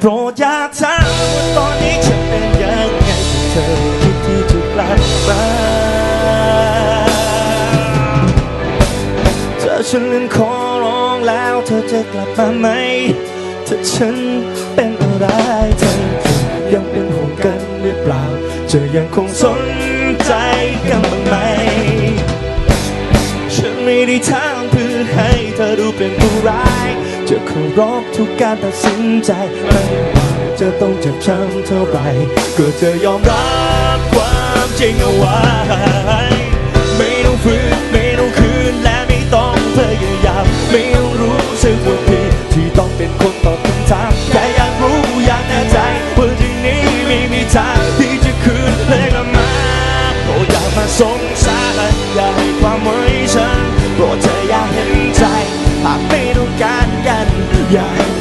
โปรดอย่าถามว่าตอนนี้ฉันเป็นยังไงเธอคิดที่จะกลับมาเธอฉันนั้นขอร้องแล้วเธอจะกลับมาไหมถ้าฉันเป็นอะไรเธอยังเป็นห่วงกันหรือเปล่าจะยังคงสนใจกันบ้างไหมฉันไม่ได้ทางเพื่อให้เธอดูเป็นผู้ร้าย จะเคารพทุกการตัดสินใจไม่ว่าจะต้องเจ็บช้ำเท่าไหร่ก็จะยอมรับความจริงเอาไว้ ไม่ต้องฝืนไม่ต้องคืนและไม่ต้องพยายามไม่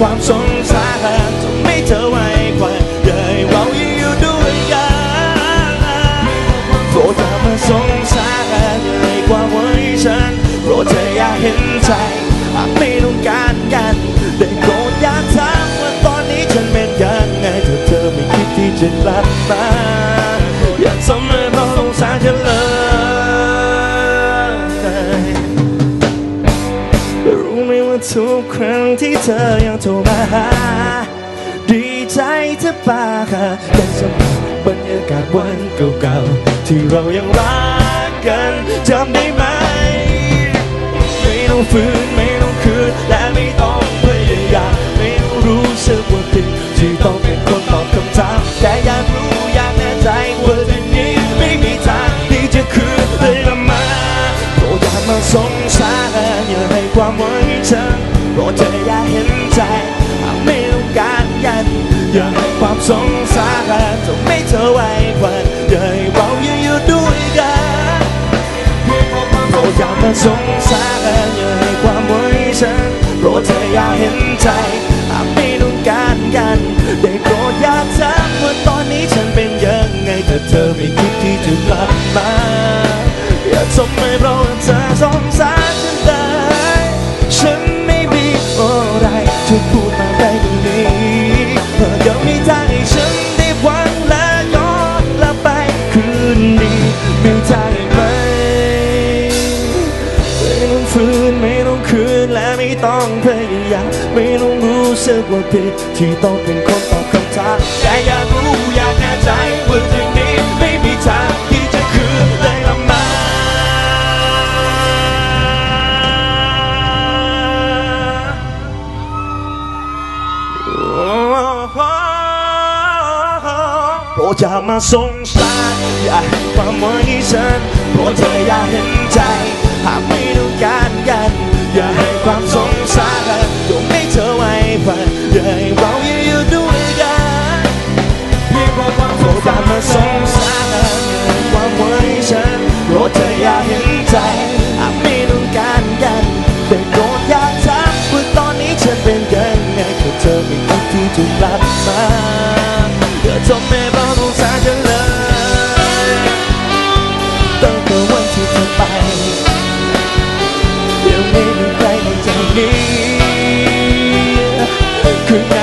ความสงสารทำให้เธอไวกว่าเย้เราอยู่ด้วยกันโปรดอย่ามาสงสารอย่าให้ควาไว้ฉันโปรดเธออย่าเห็นใจอาจไม่ต้องการกันได้โปรดอย่าถามว่าตอนนี้ฉันเป็นยังไงถ้าเธอไม่คิดที่จะลา งที่เธอยังโทรมาหา ดีใจเธอปาค่ะยังสมบรรยากาศวันเก่าๆ ที่เรายังรักกันจำได้ไหม ไม่ต้องฝืนไม่ต้องคืนและไม่ต้องพยายามไม่ต้องรู้สึกว่าผิดที่ต้องเป็นคนตอบคำถามแต่อยากรู้อยากแน่ใจว่าทีนี้ไม่มีทางที่จะคืนเลยละมาโปรดอย่ามาสงสารอย่าให้ความหวังฉัน โปรดเธออย่าเห็นใจหากไม่ต้องการกัน อย่าให้ความสงสารทำให้เธอไว้ควันอย่าให้เรายังอยู่ด้วยกันโปรดอย่ามาสงสารอย่าให้ความหวังฉันโปรดเธออย่าเห็นใจหากไม่ต้องการกัน ได้โปรดอย่าถามว่าตอนนี้ฉันเป็นยังไงแต่เธอไม่ ยังมีทางให้ฉันได้หวังและย้อนกลับไปคืนดีมีทางไหมไม่ต้องฝืนไม่ต้องคืนและไม่ต้องพยายามไม่ต้องรู้สึกว่าผิดที่ต้องเป็นคนตอบคำถามแต่อยากรู้อยากแน่ใจว่าจริง โปรดอย่ามาสงสารอย่าให้ความหวังให้ฉันโปรดเธออย่าเห็นใจ หากไม่ต้องการกัน อย่าให้ความสงสารจงให้เธอไว้ฝันอย่าให้เราอยู่ด้วยกันเพียงเพราะความโปรดมาสงสารความหวังให้ฉันโปรดเธออย่าเห็นใจหากไม่ต้องการกันแต่โปรดอย่าถามว่าตอนนี้ฉันเป็นยังไงก็เธอไม่คิดที่จะกลับมาอย่า คือ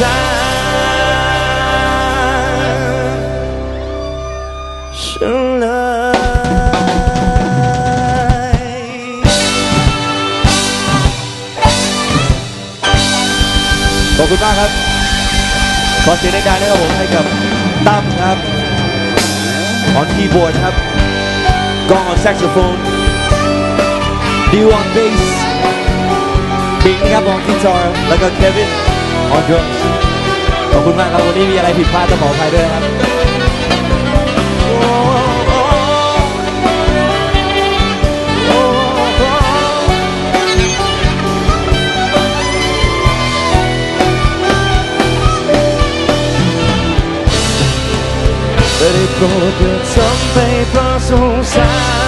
ราะสงสารฉันเลยขอบคุณมากครับ ขอเสียงดังๆนะครับผมให้กับตั้มครับออนคีย์บอร์ดครับกองออนแซกโซโฟนดิวออนเบสปิงครับออนกีตาร์แล้วก็เควิน ขอเถอะขอบคุณมากครับวันนี้มีอะไรผิดพลาดต้องขออภัยด้วยครับได้โปรดเถิดทำไปเพราะสงสาร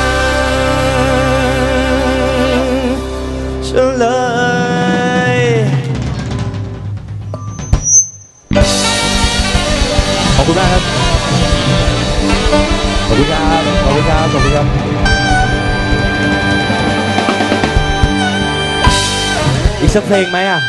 อบคุณครับ ขอบคุณครับ ขอบคุณครับ อีกสักเพลงไหมอะ